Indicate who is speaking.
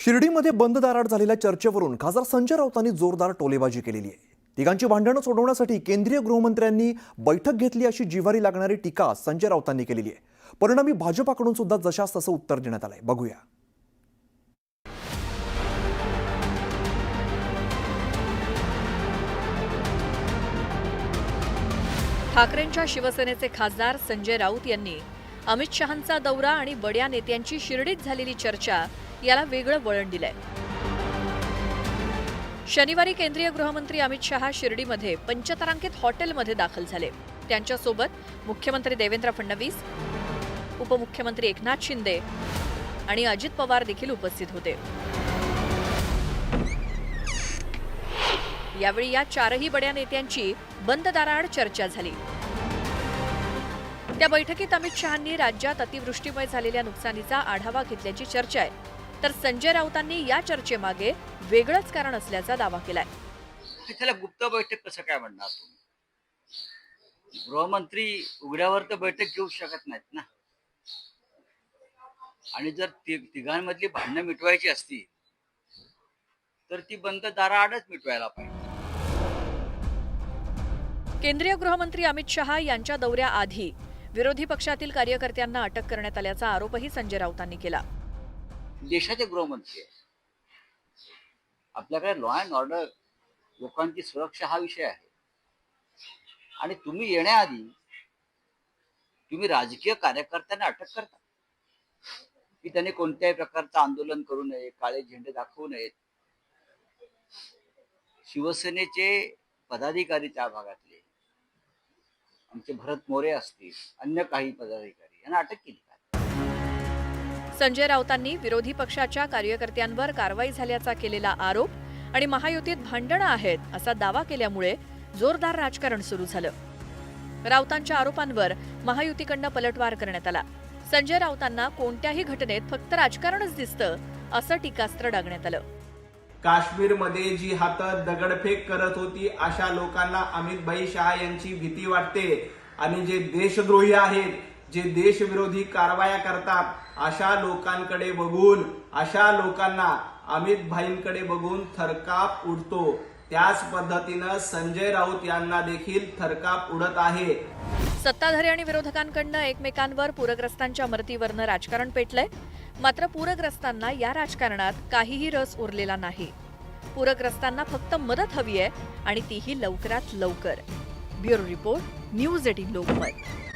Speaker 1: शिर्डीमध्ये बंद दाराड झालेल्या चर्चेवरून खासदार संजय राऊतांनी जोरदार टोलेबाजी केलेली आहे. तिघांची भांडणं सोडवण्यासाठी केंद्रीय गृहमंत्र्यांनी बैठक घेतली अशी जिव्हारी लागणारी टीका संजय राऊतांनी केलेली आहे. परिणामी भाजपाकडून सुद्धा जशास तसं उत्तर देण्यात आलंय. बघूया.
Speaker 2: ठाकरेंच्या शिवसेनेचे खासदार संजय राऊत यांनी अमित शहांचा दौरा आणि बड्या नेत्यांची शिर्डीत झालेली चर्चा याला वेगळं वळण दिलंय. शनिवारी केंद्रीय गृहमंत्री अमित शहा शिर्डीमध्ये पंचतारांकित हॉटेलमध्ये दाखल झाले. त्यांच्यासोबत मुख्यमंत्री देवेंद्र फडणवीस उपमुख्यमंत्री एकनाथ शिंदे आणि अजित पवार देखील उपस्थित होते. यावेळी या चारही बड्या नेत्यांची बंद दाराआड चर्चा झाली. त्या बैठकीत अमित शहांनी राज्यात अतिवृष्टीमुळे झालेल्या नुकसानीचा आढावा घेतल्याची चर्चा आहे. तर संजय राऊतांनी या चर्चेमागे वेगळंच कारण असल्याचा दावा केलाय.
Speaker 3: त्याला गुप्त बैठक कसं काय म्हणणार तुम्ही? गृहमंत्री उघड्यावर तर बैठक घेऊ शकत नाहीत ना. आणि जर तिघांमधली भांडणं मिटवायची असती तर ती बंद दाराआडच मिटवायला पाहिजे.
Speaker 2: केंद्रीय गृहमंत्री अमित शहा यांच्या दौऱ्याआधी विरोधी पक्षातील कार्यकर्त्यांना अटक करण्यात आल्याचा आरोपही संजय राऊतांनी केला.
Speaker 3: देशाचे गृहमंत्री आहे आपल्याकडे लॉ अँड ऑर्डर लोकांची सुरक्षा हा विषय आहे. आणि तुम्ही येण्याआधी तुम्ही राजकीय कार्यकर्त्यांना अटक करता. की त्यांनी कोणत्याही प्रकारचं आंदोलन करू नये काळे झेंडे दाखवू नयेत. शिवसेनेचे पदाधिकारी त्या भागातले. आमचे भरत मोरे असतील अन्य काही पदाधिकारी यांना अटक केली
Speaker 2: संजय राऊतांनी विरोधी पक्षाच्या कार्यकर्त्यांवर कारवाई झाल्याचा केलेला आरोप आणि महायुतीत भांडणं आहेत असा दावा केल्यामुळे जोरदार राजकारण सुरू झालं. राऊतांच्या आरोपांवर महायुतीकडनं पलटवार करण्यात आला. संजय राऊतांना कोणत्याही घटनेत फक्त राजकारणच दिसतं असं टीकास्त्र डागण्यात आलं.
Speaker 4: काश्मीरमध्ये जी हातात दगडफेक करत होती अशा लोकांना अमित भाई शहा यांची भीती वाटते. आणि जे देशद्रोही आहेत जे देशविरोधी कारवाया करतात अशा लोकांकडे बघून अशा लोकांना अमित भाईंकडे बघून थरकाप उडतो. त्याच पद्धतीनं संजय राऊत यांना देखील थरकाप उडत आहे.
Speaker 2: सत्ताधारी आणि विरोधकांकडनं एकमेकांवर पूरग्रस्तांच्या मदतीवरनं राजकारण पेटलंय. मात्र पूरग्रस्तांना या राजकारणात काहीही रस उरलेला नाही. पूरग्रस्तांना फक्त मदत हवी आहे आणि तीही लवकरात लवकर. Bureau report news eighteen Lokmat.